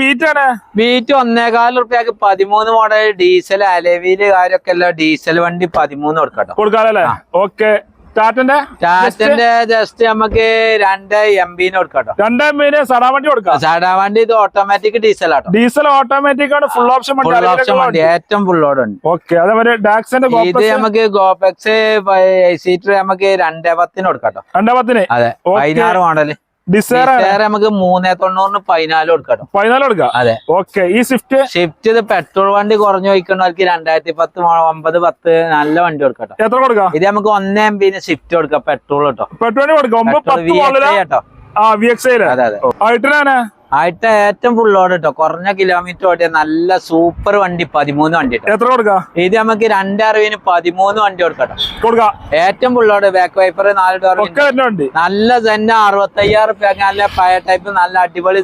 Beat ആണ്. Beat ഒന്നേകാൽ റുപ്യക്ക് പതിമൂന്ന് മോഡൽ ഡീസൽ അലവിൽ കാര്യമൊക്കെ അല്ല ഡീസൽ വണ്ടി പതിമൂന്ന് കൊടുക്കട്ടോ. കൊടുക്കാറല്ലേ? ഓക്കെ ടാറ്റന്റെ ടാറ്റന്റെ ജസ്റ്റ് നമുക്ക് രണ്ട് എം ബിന് കൊടുക്കട്ടോ. രണ്ട് എം സടാ വണ്ടി കൊടുക്കാം? സടാവണ്ടി വണ്ടി ഇത് automatic diesel auto. Diesel automatic ആണ്. ഫുൾ ഓപ്ഷൻ ഫുൾ ഓപ്ഷൻ വണ്ടി. ഏറ്റവും ഫുൾ ലോഡ് ഉണ്ട് ഓക്കെ അതേപോലെ ഡാക്സിന്റെ ഇത് നമുക്ക് ഗോപെക്സ് സീറ്റർ നമുക്ക് രണ്ടേ പത്തിന് കൊടുക്കട്ടോ. രണ്ടേ പത്തിന്? അതെ. പതിനാറ് മോഡൽ നമുക്ക് മൂന്നേ തൊണ്ണൂറിന് പതിനാല് കൊടുക്കട്ടോ. പതിനാല് കൊടുക്കാം? അതെ. ഓക്കെ ഈ സ്വിഫ്റ്റ് ഷിഫ്റ്റ് ഇത് പെട്രോൾ വണ്ടി കുറഞ്ഞു വയ്ക്കുന്നവർക്ക് രണ്ടായിരത്തി പത്ത് ഒമ്പത് പത്ത് നല്ല വണ്ടി കൊടുക്കട്ടോ. എത്ര കൊടുക്കാം? ഇത് നമുക്ക് ഒന്നേ എം ബിന് ഷിഫ്റ്റ് കൊടുക്കാം. പെട്രോൾ കേട്ടോ പെട്രോൾ കൊടുക്കാം കേട്ടോ അതെ അതെ. ആയിട്ട് ഏറ്റവും ഫുൾ ലോഡ് കേട്ടോ കുറഞ്ഞ കിലോമീറ്റർ ഓടിയ നല്ല സൂപ്പർ വണ്ടി പതിമൂന്ന് വണ്ടി എത്ര കൊടുക്കാം? ഇത് നമുക്ക് രണ്ടറിവിന് പതിമൂന്ന് വണ്ടി കൊടുക്കട്ടോ. കൊടുക്കാം. ഏറ്റവും ഫുൾ ലോഡ് ബാക്ക് വൈപ്പർ നാല് ഡോർ നല്ല സെന്ന അറുപത്തയ്യായിരം റുപ്യ നല്ല പഴയ ടൈപ്പ് നല്ല അടിപൊളി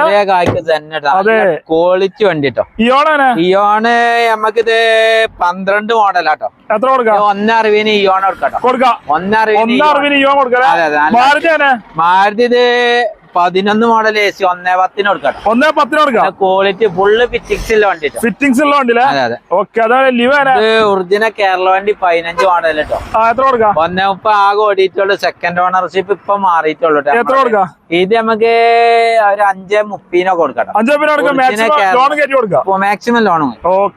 ചെറിയ കായ്ക്ക്. ക്വാളിറ്റി വണ്ടി കേട്ടോ ഇയോണ് നമുക്കിത് പന്ത്രണ്ട് മോഡലാട്ടോ എത്ര കൊടുക്കാം? ഒന്നറിവിന് ഇയോണ് കൊടുക്കട്ടോ കൊടുക്കാം ഒന്നറിവിന് മാരുതി ഇത് പതിനൊന്ന് മോഡൽ എ സി ഒന്നേ പത്തിന് കൊടുക്കാം ഒന്നേ പത്തിന് കൊടുക്കാം. ക്വാളിറ്റി ഫുള്ള് ഫിറ്റിക്സിൽ വണ്ടി ട്ടോ. ഫിറ്റിംഗ്സ് ഉള്ള വണ്ടി ഓക്കെ ഒറിജിനൽ കേരള വണ്ടി പതിനഞ്ച് മോഡൽ കേട്ടോ എത്ര കൊടുക്കാം? ഒന്നേ മുപ്പ ആകെ ഓടിയിട്ടുള്ളൂ. സെക്കൻഡ് ഓണർഷിപ്പ് ഇപ്പൊ മാറിയിട്ടുള്ളൂ എത്ര കൊടുക്കാം? ഇത് നമുക്ക് ഒരു അഞ്ചേ പിന്നെ കൊടുക്കാം മാക്സിമം ലോണും ലോൺ കയറ്റി കൊടുക്കാം. Maximum loan okay